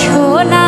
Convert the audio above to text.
সোনা